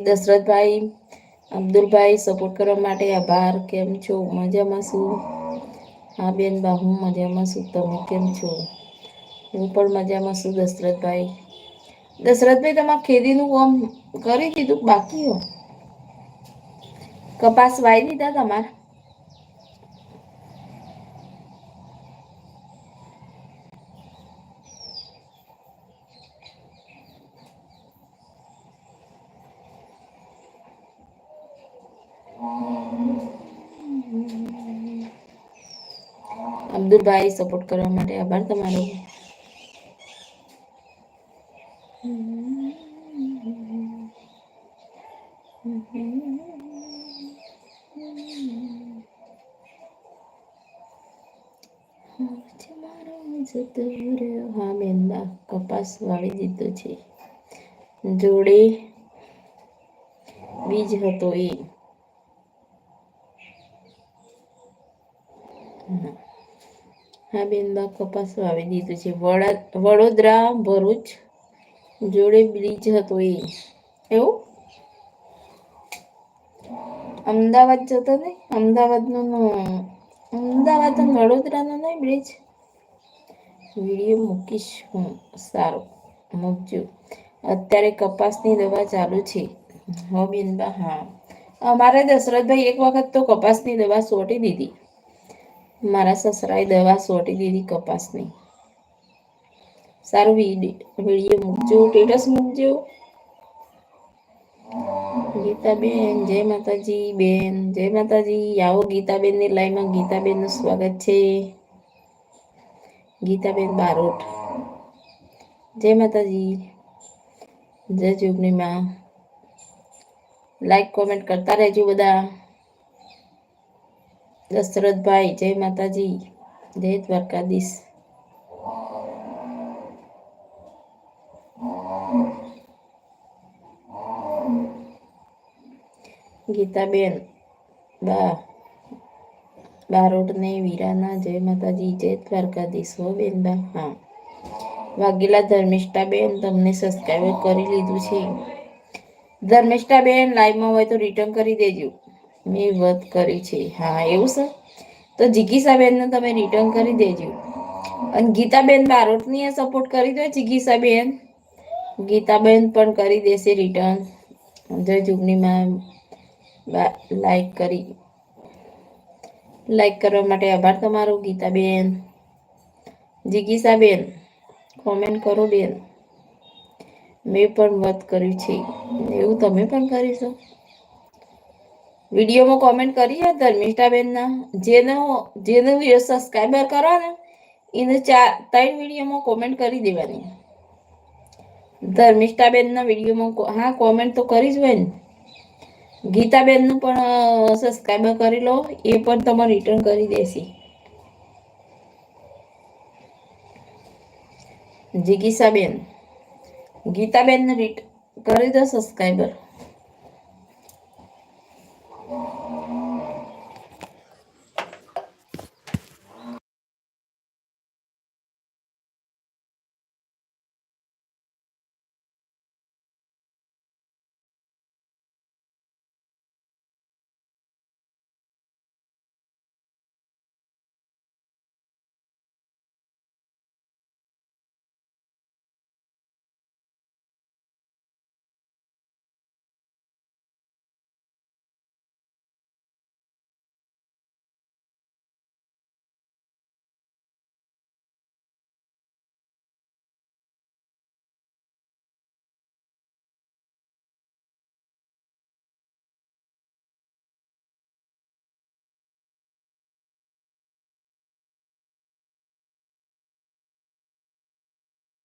દશરથભાઈ, અબ્દુલભાઈ support કરવા માટે આભાર. કેમ છો? મજામાં છું. હા બેન બા, હું મજામાં છું. તમે કેમ છો? હું પણ મજામાં છું દશરથભાઈ. દશરથભાઈ તમારે ખેતીનું કામ કરી દીધું? બાકી હો? કપાસ વાઈ દીધા તમારે? અબ્દુલભાઈ સપોર્ટ કરવા માટે આભાર તમારો. હા બેનબા કપાસ વાવી દીધો છે. જોડે બીજ હતો એ. હા બેન બેનબા કપાસ વાવી દીધું છે. વડોદરા, ભરૂચ, જોડે બ્રિજ હતો એ. એવું? અમદાવાદ જતો ને અમદાવાદનો અમદાવાદ વડોદરાનો નહીં બ્રિજ? વીડિયો મૂકીશ હું. સારું. મૂકજો. અત્યારે કપાસની દવા ચાલુ છે. હો બેનબા હા. અમારે દશરથભાઈ એક વખત તો કપાસની દવા સોટી દીધી. મારા સસરાએ દવા સોટી દીધી કપાસની. સારું વીડિયો મૂકજો સ્ટેટસ મૂકજો. ગીતાબેન, જય માતાજી, બેન, જય માતાજી. આવો ગીતાબેનની લાઈનમાં ગીતાબેનનું સ્વાગત છે. ગીતાબેન બારોટ. જય માતાજી. જય જોગની માં. લાઈક કોમેન્ટ કરતા રહેજો બધા. દશરથભાઈ જય માતાજી જય દ્વારકાધીશ ગીતાબેન બા બારોટ ને વીરાના જય માતાજી જય દ્વારકાધીશ હો બેન બા, હા. વાઘેલા ધર્મિષ્ઠા બેન, તમને સબસ્ક્રાઈબ કરી લીધું છે. ધર્મિષ્ઠા બેન લાઈવમાં હોય તો રિટર્ન કરી દેજો. મેં વધ કરી છે. હા, એવું છે? તો જીગીસાબેનને તમે રિટર્ન કરી દેજો. અને ગીતાબેન બારોટની સપોર્ટ કરી દો જીગીસાબેન. ગીતાબેન પણ કરી દેશે રિટર્ન જય જુગનીમાં લાઈક કરી. લાઈક કરવા માટે આભાર તમારો, ગીતાબેન. જીગીસાબેન કોમેન્ટ કરો બેન. મેં પણ વધ કર્યું છે. એવું તમે પણ કરીશો વિડીયોમાં કોમેન્ટ કરીએ, ધર્મિષ્ઠાબેનના જેનો જેનો સબસ્ક્રાઈબર કરો ને, એને ચાર, ત્રણ વિડીયોમાં કોમેન્ટ કરી દેવાની. ધર્મિષ્ઠાબેનના વિડીયોમાં હા કોમેન્ટ તો કરી જ હોય ને. ગીતાબેનનું પણ સબસ્ક્રાઈબર કરી લો, એ પણ તમે રિટર્ન કરી દેશે. જિગીસાબેન. ગીતાબેનને રીટ કરી દો સબસ્ક્રાઈબર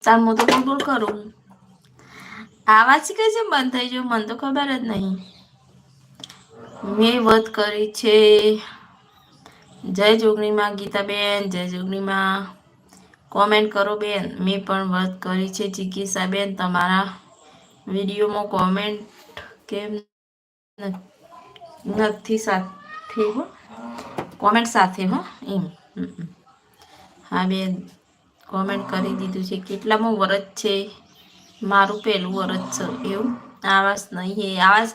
ચાલ હું તો કંટ્રોલ કરું. આવાજ કે છે બંધ થઈ ગયો? મને તો ખબર જ નહીં. મેં વધ કરી છે. જય જોગણીમાં ગીતાબેન, જય જોગણીમાં. કોમેન્ટ કરો બેન. મેં પણ વધ કરી છે. ચિકિત્સા બેન તમારા વિડીયોમાં કોમેન્ટ કેમ નથી સાથે હો? કોમેન્ટ સાથે હો? એમ. હા બેન. કોમેન્ટ કરી દીધું છે, કેટલામું વરસ છે? મારું પહેલું વરસ છે. એવું. આવાસ નહીં આવાસ